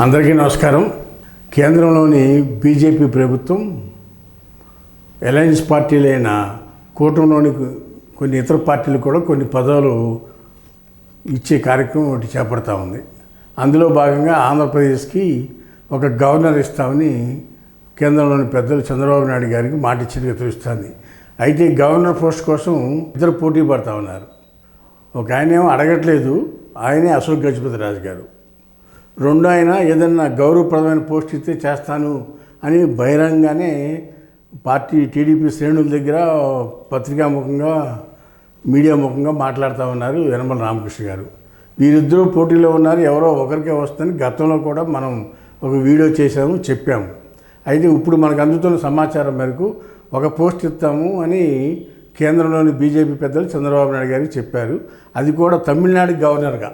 అందరికీ నమస్కారం. కేంద్రంలోని బీజేపీ ప్రభుత్వం అలయన్స్ పార్టీలైన కూటమిలోని కొన్ని ఇతర పార్టీలు కూడా కొన్ని పదవులు ఇచ్చే కార్యక్రమం ఒకటి చేపడతా ఉంది. అందులో భాగంగా ఆంధ్రప్రదేశ్కి ఒక గవర్నర్ ఇస్తామని కేంద్రంలోని పెద్దలు చంద్రబాబు నాయుడు గారికి మాట ఇచ్చినట్టు తెలుస్తుంది. అయితే గవర్నర్ పోస్ట్ కోసం ఇద్దరు పోటీ పడతా ఉన్నారు. ఒక ఆయన ఏమో అడగట్లేదు. ఆయనే అశోక్ గజపతి రాజు గారు. రెండు ఆయన ఏదన్నా గౌరవప్రదమైన పోస్ట్ ఇస్తే చేస్తాను అని బహిరంగానే పార్టీ టీడీపీ శ్రేణుల దగ్గర పత్రికాముఖంగా మీడియా ముఖంగా మాట్లాడుతూ ఉన్నారు యనమల రామకృష్ణ గారు. వీరిద్దరూ పోటీలో ఉన్నారు ఎవరో ఒకరికే వస్తుందని గతంలో కూడా మనం ఒక వీడియో చేశాము చెప్పాము. అయితే ఇప్పుడు మనకు అందుతున్న సమాచారం మేరకు ఒక పోస్ట్ ఇస్తాము అని కేంద్రంలోని బీజేపీ పెద్దలు చంద్రబాబు నాయుడు గారికి చెప్పారు. అది కూడా తమిళనాడు గవర్నర్గా.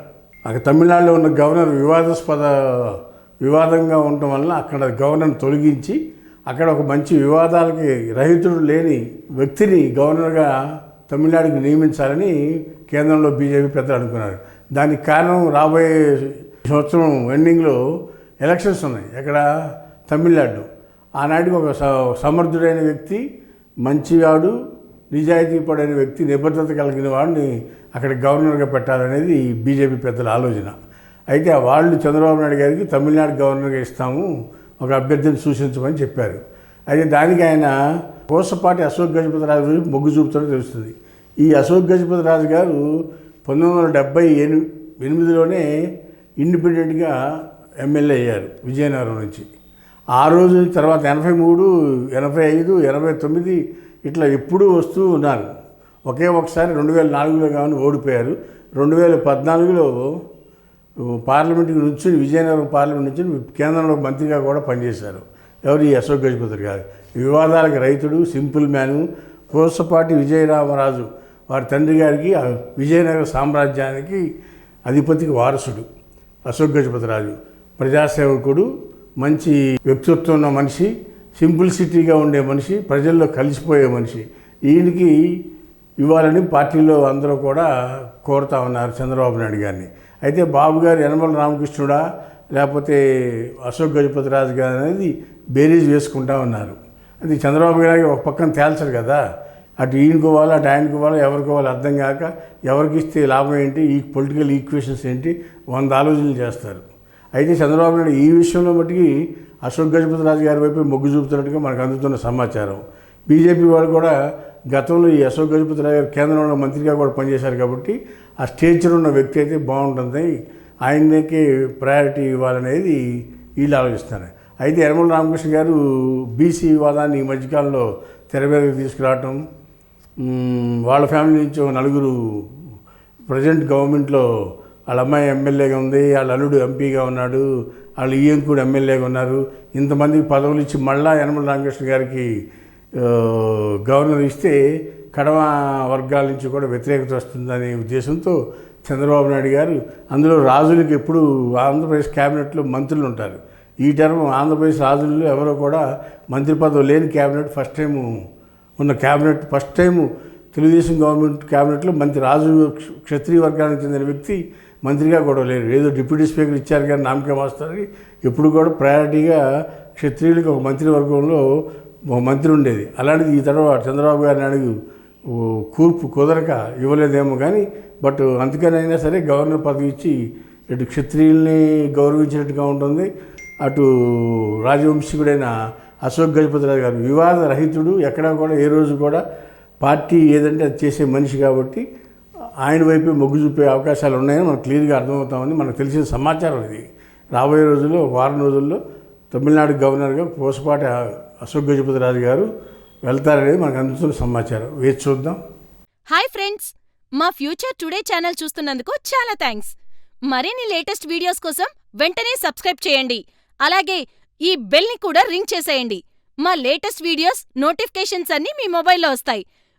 అక్కడ తమిళనాడులో ఉన్న గవర్నర్ వివాదాస్పద వివాదంగా ఉండటం వల్ల అక్కడ గవర్నర్ని తొలగించి అక్కడ ఒక మంచి వివాదాలకి రహితుడు లేని వ్యక్తిని గవర్నర్గా తమిళనాడుకి నియమించాలని కేంద్రంలో బీజేపీ పెద్దలు అనుకున్నారు. దానికి కారణం రాబోయే సంవత్సరం ఎండింగ్లో ఎలక్షన్స్ ఉన్నాయి ఎక్కడ? తమిళనాడు ఆనాటికి ఒక స- సమర్థుడైన వ్యక్తి మంచివాడు నిజాయితీ పడని వ్యక్తి నిబద్ధత కలిగిన వాడిని అక్కడ గవర్నర్గా పెట్టాలనేది బీజేపీ పెద్దల ఆలోచన. అయితే వాళ్ళు చంద్రబాబు నాయుడు గారికి తమిళనాడు గవర్నర్గా ఇస్తాము ఒక అభ్యర్థిని సూచించమని చెప్పారు. అయితే దానికి ఆయన కోసపాటి అశోక్ గజపతి రాజు గురించి మొగ్గు చూపుతాడో తెలుస్తుంది. ఈ అశోక్ గజపతి రాజు గారు పంతొమ్మిది వందల డెబ్బై ఎని ఎనిమిదిలోనే ఇండిపెండెంట్గా ఎమ్మెల్యే అయ్యారు విజయనగరం నుంచి. ఆ రోజు తర్వాత ఎనభై మూడు ఎనభై ఐదు ఎనభై తొమ్మిది ఇట్లా ఎప్పుడూ వస్తూ ఉన్నారు. ఒకే ఒకసారి రెండు వేల నాలుగులో కానీ ఓడిపోయారు. రెండు వేల పద్నాలుగులో పార్లమెంట్కి నుంచి విజయనగరం పార్లమెంట్ నుంచి కేంద్రంలో మంత్రిగా కూడా పనిచేశారు. ఎవరు ఈ అశోక్ గజపతి గారు? వివాదాలకు రైతుడు సింపుల్ మ్యాను కోసపాటి విజయరామరాజు. వారి తండ్రి గారికి విజయనగర సామ్రాజ్యానికి అధిపతికి వారసుడు అశోక్ గజపతి రాజు ప్రజాసేవకుడు మంచి వ్యక్తిత్వం ఉన్న మనిషి. సింపుల్సిటీగా ఉండే మనిషి ప్రజల్లో కలిసిపోయే మనిషి. ఈయనకి ఇవ్వాలని పార్టీలో అందరూ కూడా కోరుతా ఉన్నారు చంద్రబాబు నాయుడు గారిని. అయితే బాబు గారు యనమల రామకృష్ణుడా లేకపోతే అశోక్ గజపతి రాజు గారు అనేది బేరీజ్ వేసుకుంటా ఉన్నారు. అది చంద్రబాబు గారికి ఒక పక్కన తేల్చరు కదా. అటు ఈయనకోవాలి అటు ఆయనకోవాలి ఎవరికోవాలి అర్థం కాక ఎవరికి ఇస్తే లాభం ఏంటి ఈ పొలిటికల్ ఈక్వేషన్స్ ఏంటి వంద ఆలోచనలు చేస్తారు. అయితే చంద్రబాబు నాయుడు ఈ విషయంలో మట్టుకి అశోక్ గజపతి రాజు గారి వైపు మొగ్గు చూపుతున్నట్టుగా మనకు అందుతున్న సమాచారం. బీజేపీ వాళ్ళు కూడా గతంలో ఈ అశోక్ గజపతి రాజు గారు కేంద్రంలో మంత్రిగా కూడా పనిచేశారు కాబట్టి ఆ స్టేచర్ ఉన్న వ్యక్తి అయితే బాగుంటుంది ఆయనకి ప్రయారిటీ ఇవ్వాలనేది వీళ్ళు ఆలోచిస్తారు అయితే యనమల రామకృష్ణ గారు బీసీ వాదాన్ని ఈ మధ్యకాలంలో తెర మీదకి తీసుకురావటం వాళ్ళ ఫ్యామిలీ నుంచి ఒక నలుగురు ప్రజెంట్ గవర్నమెంట్లో వాళ్ళ అమ్మాయి ఎమ్మెల్యేగా ఉంది వాళ్ళ అల్లుడు ఎంపీగా ఉన్నాడు వాళ్ళ ఈయంకుడు ఎమ్మెల్యేగా ఉన్నారు. ఇంతమందికి పదవులు ఇచ్చి మళ్ళా యనమల రామకృష్ణ గారికి గవర్నర్ ఇస్తే కడవ వర్గాల నుంచి కూడా వ్యతిరేకత వస్తుందనే ఉద్దేశంతో చంద్రబాబు నాయుడు గారు అందులో రాజులకు ఎప్పుడు ఆంధ్రప్రదేశ్ క్యాబినెట్లో మంత్రులు ఉంటారు. ఈ టర్మ్ ఆంధ్రప్రదేశ్ రాజుల్లో ఎవరో కూడా మంత్రి పదవి లేని క్యాబినెట్ ఫస్ట్ టైము ఉన్న cabinet first time Telugu Desam government క్యాబినెట్లో మంత్రి రాజు క్షత్రియ వర్గానికి చెందిన వ్యక్తి మంత్రిగా కూడా లేరు. ఏదో డిప్యూటీ స్పీకర్ ఇచ్చారు కానీ నామకే మాస్టర్కి ఎప్పుడు కూడా ప్రయారిటీగా క్షత్రియులకు ఒక మంత్రివర్గంలో ఒక మంత్రి ఉండేది. అలాంటిది ఈ తర్వాత చంద్రబాబు గారిని అడుగు కూర్పు కుదరక ఇవ్వలేదేమో కానీ బట్ అందుకనైనా సరే గవర్నర్ పదవి ఇచ్చి ఇటు క్షత్రియుల్ని గౌరవించినట్టుగా ఉంటుంది. అటు రాజవంశీకుడైన అశోక్ గజపతిరాజు గారు వివాద రహితుడు ఎక్కడా కూడా ఏ రోజు కూడా పార్టీ ఏదంటే అది చేసే మనిషి కాబట్టి ఆయన వైపే మొగ్గు చూపే అవకాశాలు ఉన్నాయని మనకు క్లియర్గా అర్థమవుతామని మనకు తెలిసిన సమాచారం ఇది. రాబోయే రోజుల్లో వారం రోజుల్లో తమిళనాడు గవర్నర్గా పోసపాటి అశోక్ గజపతిరాజు గారు వెళ్తారనేది మనకు అందుతున్న సమాచారం. వేచి చూద్దాం. హాయ్ ఫ్రెండ్స్ మా ఫ్యూచర్ టుడే ఛానల్ చూస్తున్నందుకు చాలా థ్యాంక్స్. మరిన్ని లేటెస్ట్ వీడియోస్ కోసం వెంటనే సబ్స్క్రైబ్ చేయండి. అలాగే ఈ బెల్ని కూడా రింగ్ చేసేయండి. మా లేటెస్ట్ వీడియోస్ నోటిఫికేషన్స్ అన్నీ మీ మొబైల్లో వస్తాయి.